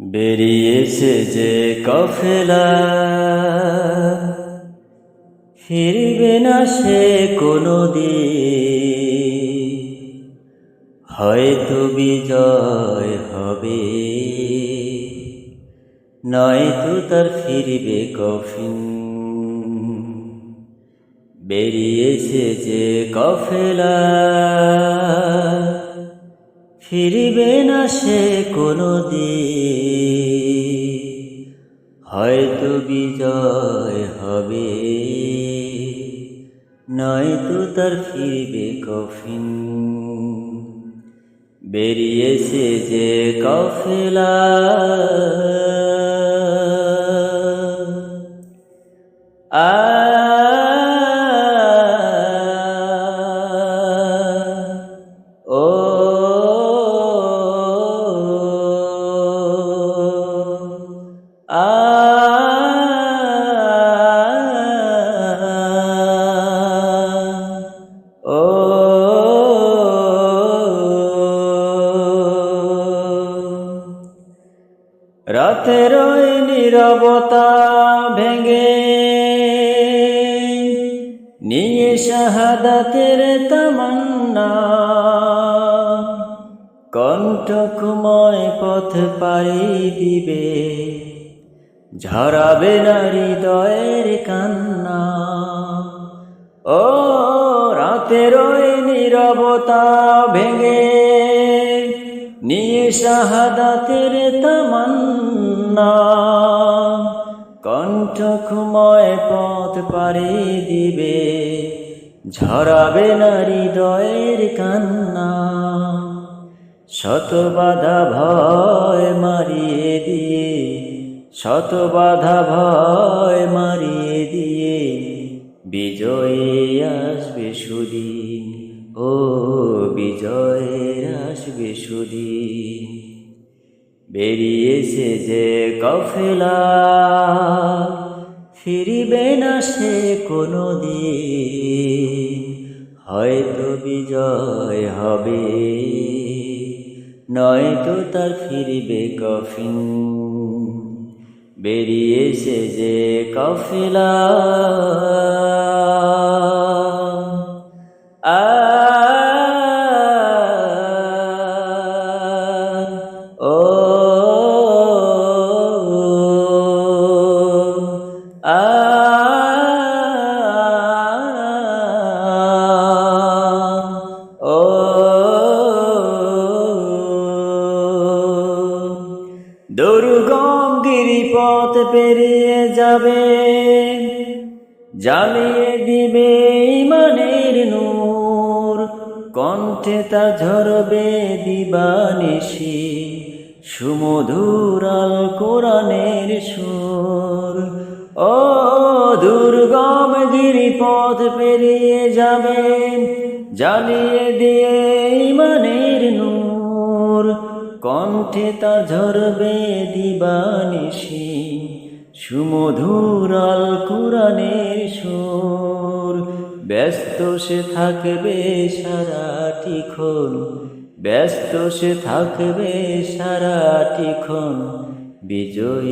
বেরিয়েছে যে কফেলা। ফিরবে না সে কোনো হয়তো বিজয় হবে। নয়তো তার ফিরবে কফিন। বেরিয়েছে যে কফেলা। ফিরবে না সে কোনো হয়তো বিজয় হবে। নয়তো তার ফিরবে কফিন। বেরিয়েছে যে কফেলা। আ নীরবতা ভেঙে নিয়ে শাহাদাতের তামান্না। কণ্ঠকুময় পথ পাই দিবে, ঝরাবে না হৃদয়ের কান্না। ও রাতের নীরবতা ভেঙে নিয়ে শাহাদাতের তামান্না। পাড়ি দিবে, ঝরাবে না হৃদয়ের কান্না। শত বাধা ভয় মারিয়ে দিয়ে, শত বাধা ভয় মারিয়ে দিয়ে বিজয়ে আসবে সুদিন, ও বিজয়ের আসবে সুদিন। বেরিয়েছে যে কফেলা ফিরিবে না সে কোনো দিন হয়তো বিজয় হবে। নয়তো তার ফিরিবে কফিন। বেরিয়েছে যে কফিলা। দুর্গম গিরিপথ পেরিয়ে যাবে। জ্বালিয়ে দিবে ইমানের নূর, কণ্ঠে তা ঝরবে দিবানিশি। সুমধুর আল কোরআনের সুর, ও দুর্গম গিরিপথ পেরিয়ে যাবে। জ্বালিয়ে দিয়ে কণ্ঠে তা ঝরবে দিবানিশি। সুমধুর আল কোরআনের সুর। ব্যস্ত সে থাকবে সারাটি ঠিকন ব্যস্ত সে থাকবে সারাটি ঠিকন বিজয়ী